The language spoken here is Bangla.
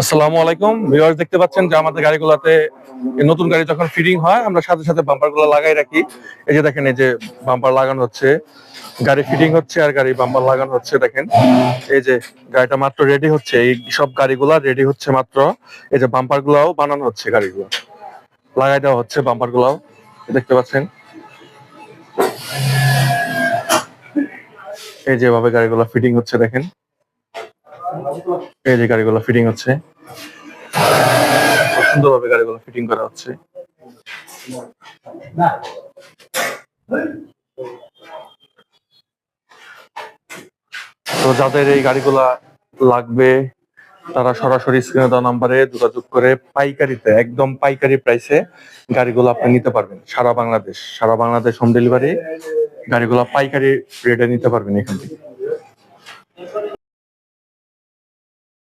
আসসালামু আলাইকুম। ভিউয়ার্স, দেখতে পাচ্ছেন যে আমাদের গাড়িগুলোতে নতুন গাড়ি যখন ফিটিং হয়, আমরা সাথে সাথে বাম্পারগুলো লাগাই রাখি। এই যে দেখেন, এই যে বাম্পার লাগানো হচ্ছে। গাড়ি ফিটিং হচ্ছে আর গাড়ি বাম্পার লাগানো হচ্ছে, দেখেন। এই যে গাড়িটা মাত্র রেডি হচ্ছে। এই সব গাড়িগুলা রেডি হচ্ছে মাত্র। এই যে বাম্পার গুলাও বানানো হচ্ছে গাড়িগুলো। লাগাই দেওয়া হচ্ছে বাম্পার গুলাও দেখতে পাচ্ছেন? এই যেভাবে গাড়িগুলো ফিটিং হচ্ছে, দেখেন। এই যে গাড়িগুলো ফিটিং হচ্ছে। সুন্দরভাবে গাড়িগুলো ফিটিং করা হচ্ছে। তো যাদের এই গাড়িগুলা লাগবে, তারা সরাসরি স্ক্রিনে দেওয়া নাম্বারে যোগাযোগ করে পাইকারিতে, একদম পাইকারি প্রাইসে গাড়িগুলো আপনি নিতে পারবেন। সারা বাংলাদেশ সারা বাংলাদেশ হোম ডেলিভারি গাড়িগুলো পাইকারি রেটে নিতে পারবেন এখান থেকে।